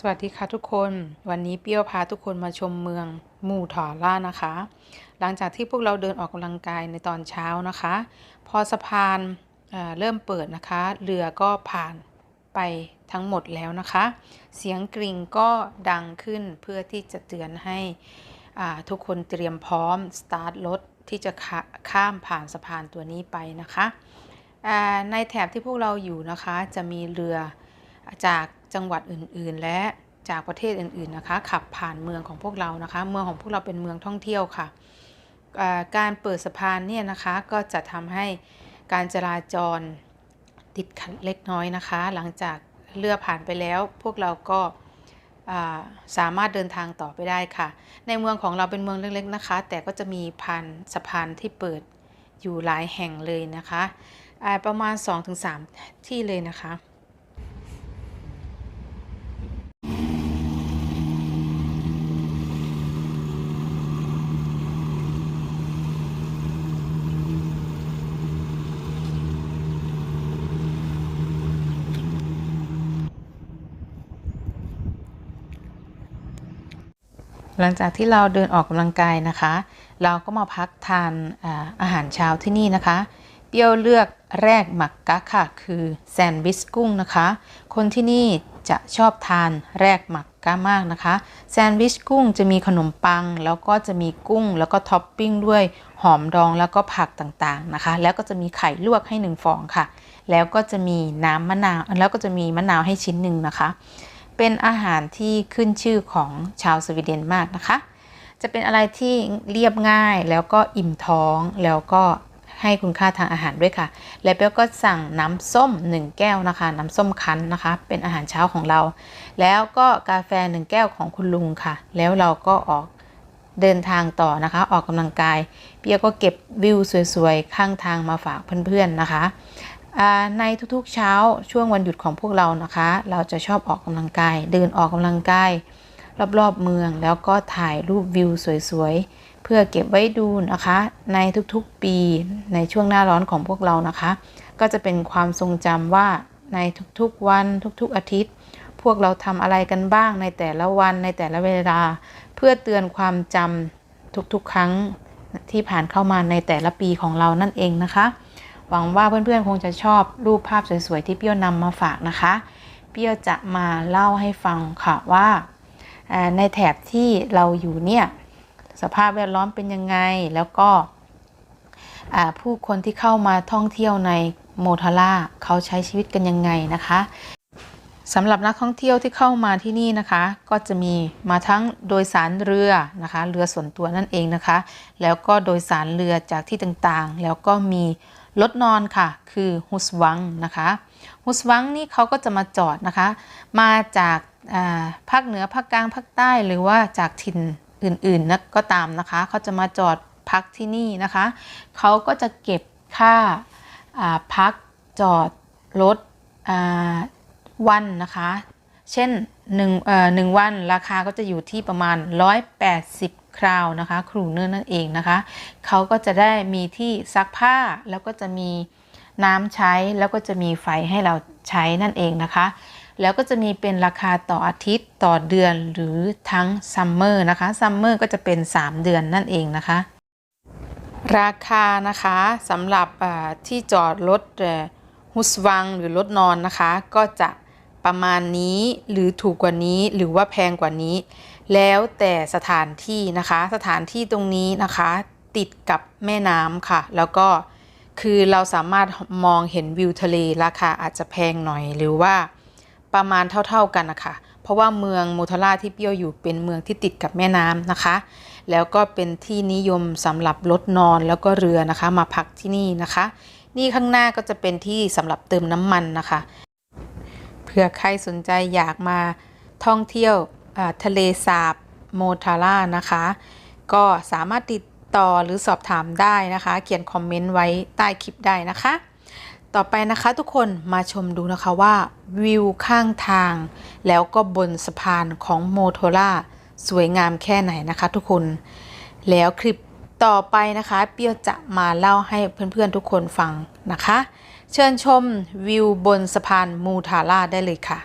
สวัสดีค่ะทุกคนวันนี้เปรี้ยวพาทุกคนมาชมเมืองมูถอล่านะคะ หลังจากที่พวกเราเดินออกกำลังกายในตอนเช้านะคะ พอสะพานเเริ่มเปิดนะคะ เรือก็ผ่านไปทั้งหมดแล้วนะคะ เสียงกริ่งก็ดังขึ้นเพื่อที่จะเตือนให้ทุกคนเตรียมพร้อมสตาร์ทรถที่จะข้าข้ามผ่านสะพานตัวนี้ไปนะคะ ในแถบที่พวกเราอยู่นะคะจะมีเรือจาก จังหวัดอื่น ๆ และจากประเทศอื่น ๆ นะคะ ขับผ่านเมืองของพวกเรานะคะ เมืองของพวกเราเป็นเมืองท่องเที่ยวค่ะ การเปิดสะพานเนี่ยนะคะก็จะทำให้การจราจรติดขัดเล็กน้อยนะคะ หลังจากเรือผ่านไปแล้ว พวกเราก็สามารถเดินทางต่อไปได้ค่ะ ในเมืองของเราเป็นเมืองเล็ก ๆ นะคะ แต่ก็จะมีพันสะพานที่เปิดอยู่หลายแห่งเลยนะคะ ประมาณ 2-3 ที่เลยนะคะ หลังจากที่เราเดินออกกำลังกายนะคะ เราก็มาพักทานอาหารเช้าที่นี่นะคะ เปรี้ยวเลือกแรกหมักกะค่ะ คือแซนด์วิชกุ้งนะคะ คนที่นี่จะชอบทานแรกหมักกะมากนะคะ แซนด์วิชกุ้งจะมีขนมปัง แล้วก็จะมีกุ้ง แล้วก็ท็อปปิ้งด้วยหอมดองแล้วก็ผักต่างๆนะคะ แล้วก็จะมีไข่ลวกให้หนึ่งฟองค่ะ แล้วก็จะมีน้ำมะนาวแล้วก็จะมีมะนาวให้ชิ้นหนึ่งนะคะ เป็นอาหารที่ขึ้นชื่อของชาวสวีเดนมากนะคะ จะเป็นอะไรที่เรียบง่ายแล้วก็อิ่มท้องแล้วก็ให้คุณค่าทางอาหารด้วยค่ะ และเปียวก็สั่งน้ำส้ม 1 แก้วนะคะ น้ำส้มคั้นนะคะ เป็นอาหารเช้าของเรา แล้วก็กาแฟ 1 แก้วของคุณลุงค่ะ แล้วเราก็ออกเดินทางต่อนะคะ ออกกำลังกาย เปียก็เก็บวิวสวยๆ ข้างทางมาฝากเพื่อนๆนะคะ ในทุกๆเช้าช่วงวันหยุดของพวกเรานะคะ เราจะชอบออกกำลังกาย เดินออกกำลังกาย รอบๆเมืองแล้วก็ถ่ายรูปวิวสวยๆ เพื่อเก็บไว้ดูนะคะ ในทุกๆปีในช่วงหน้าร้อนของพวกเรานะคะ ก็จะเป็นความทรงจำว่าในทุกๆวันทุกๆอาทิตย์ พวกเราทำอะไรกันบ้างในแต่ละวันในแต่ละเวลา เพื่อเตือนความจำทุกๆครั้งที่ผ่านเข้ามาในแต่ละปีของเรานั่นเองนะคะ หวังว่าเพื่อนๆคงจะชอบรูปภาพสวยๆที่เปี้ยวนำมาฝากนะคะ เปี้ยวจะมาเล่าให้ฟังค่ะว่าในแถบที่เราอยู่เนี่ยสภาพแวดล้อมเป็นยังไง แล้วก็ผู้คนที่เข้ามาท่องเที่ยวในโมทาร่าเขาใช้ชีวิตกันยังไงนะคะสำหรับนักท่องเที่ยวที่เข้ามาที่นี่นะคะ ก็จะมีมาทั้งโดยสารเรือนะคะ เรือส่วนตัวนั่นเองนะคะ แล้วก็โดยสารเรือจากที่ต่างๆ แล้วก็มี รถนอนค่ะ คือฮุสวังนะคะฮุสวังนี่เขาก็จะมาจอดนะคะ มาจากภาคเหนือภาคกลางภาคใต้หรือว่าจากถิ่นอื่นๆนะก็ตามนะคะเขาจะมาจอดพักที่นี่นะคะเขาก็จะเก็บค่าพักจอดรถวันนะคะ เช่นหนึ่งเอ่อหนึ่งวันราคาก็จะอยู่ที่ประมาณ 180 คราวนะคะครูเนอร์นั่นเองนะคะเขาก็จะได้มีที่ซักผ้าแล้วก็จะมีน้ำใช้แล้วก็จะมีไฟให้เราใช้นั่นเองนะคะ แล้วก็จะมีเป็นราคาต่ออาทิตย์ต่อเดือนหรือทั้งซัมเมอร์นะคะซัมเมอร์ก็จะเป็น 3 เดือนนั่นเองนะคะ ราคานะคะสำหรับที่จอดรถฮุสวังหรือรถนอนนะคะ ก็จะ ประมาณนี้หรือถูกกว่านี้หรือว่าแพงกว่านี้ แล้วแต่สถานที่นะคะ สถานที่ตรงนี้นะคะ ติดกับแม่น้ำค่ะ แล้วก็คือเราสามารถมองเห็นวิวทะเลราคาอาจจะแพงหน่อยหรือว่าประมาณเท่าๆกันนะคะ เพราะว่าเมืองมูทาราที่เปี้ยวอยู่เป็นเมืองที่ติดกับแม่น้ำนะคะ แล้วก็เป็นที่นิยมสำหรับรถนอนแล้วก็เรือนะคะ มาพักที่นี่นะคะ นี่ข้างหน้าก็จะเป็นที่สำหรับเติมน้ำมันนะคะ เผื่อใครสนใจอยากมาท่องเที่ยวทะเลสาบโมทาร่านะคะ ก็สามารถติดต่อหรือสอบถามได้นะคะ เขียนคอมเมนต์ไว้ใต้คลิปได้นะคะ ต่อไปนะคะทุกคนมาชมดูนะคะว่าวิวข้างทาง แล้วก็บนสะพานของโมโทล่าสวยงามแค่ไหนนะคะทุกคน แล้วคลิปต่อไปนะคะ เปียวจะมาเล่าให้เพื่อนๆทุกคนฟังนะคะ เชิญชมวิวบนสะพานมูทาร่าได้เลยค่ะ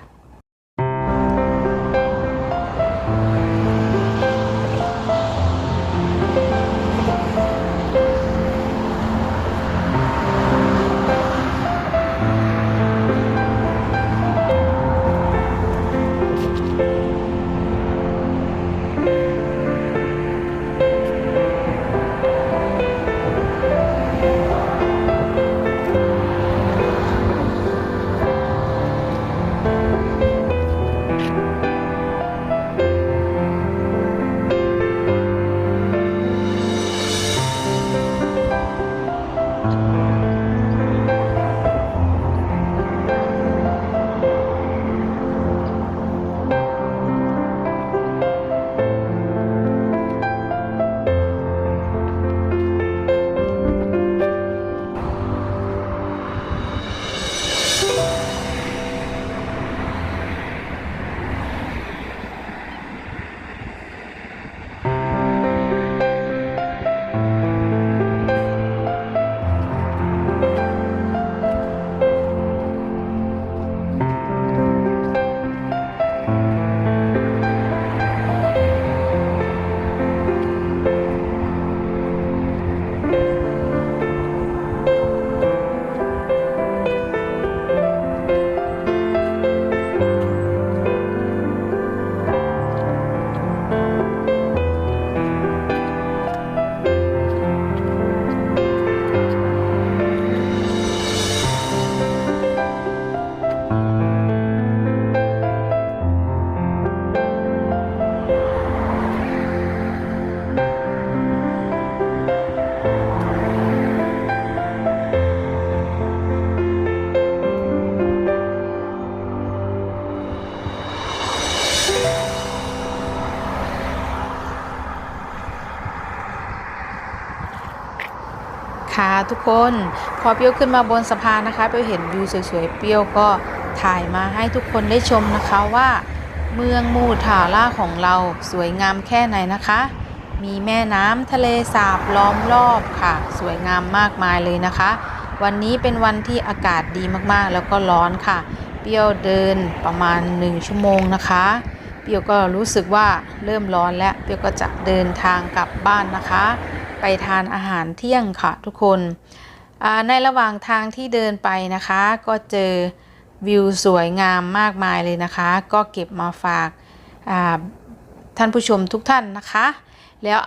ทุกคนพอเปี้ยวขึ้นมาบนสะพานนะคะเปี้ยวเห็นวิวสวยๆเปี้ยวก็ถ่ายมาให้ทุกคนได้ชมนะคะว่า เมืองมูทาล่าของเราสวยงามแค่ไหนนะคะ มีแม่น้ำทะเลสาบล้อมรอบค่ะ สวยงามมากมายเลยนะคะ วันนี้เป็นวันที่อากาศดีมากๆ แล้วก็ร้อนค่ะ เปี้ยวเดินประมาณ 1 ชั่วโมงนะคะเปี้ยวก็รู้สึกว่าเริ่มร้อนแล้วเปี้ยวก็จะเดินทางกลับบ้านนะคะ ไปทานอาหารเที่ยงค่ะทุกคนในระหว่างทางที่เดินไปนะคะ ก็เจอวิวสวยงามมากมายเลยนะคะ ก็เก็บมาฝากท่านผู้ชมทุกท่านนะคะ แล้ว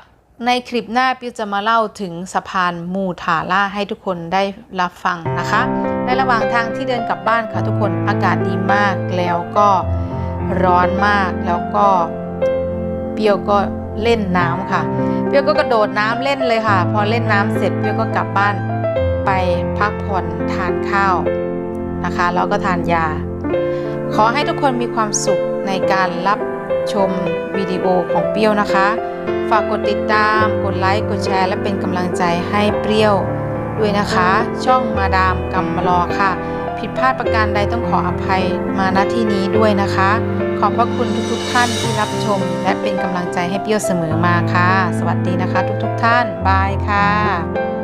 ในคลิปหน้าปิวจะมาเล่าถึงสะพานมูทาล่าให้ทุกคนได้รับฟังนะคะ ในระหว่างทางที่เดินกลับบ้านค่ะทุกคนอากาศดีมากแล้วก็ร้อนมากแล้วก็เปรี้ยวก็ เล่นน้ำค่ะ เปรี้ยวก็กระโดดน้ำเล่นเลยค่ะ พอเล่นน้ำเสร็จเปรี้ยวก็กลับบ้านไปพักผ่อนทานข้าวนะคะแล้วก็ทานยา ขอให้ทุกคนมีความสุขในการรับชมวิดีโอของเปรี้ยวนะคะ ฝากกดติดตาม กดไลค์ กดแชร์ และเป็นกำลังใจให้เปรี้ยวด้วยนะคะ ช่องมาดามกำมารอค่ะ ผิดพลาดประการใดต้องขออภัยมาณที่นี้ด้วยนะคะ ขอบพระคุณทุกๆทท่านที่รับชม และเป็นกำลังใจให้เปรี้ยวเสมอมาค่ะ สวัสดีนะคะ ทุกๆทท่าน บายค่ะ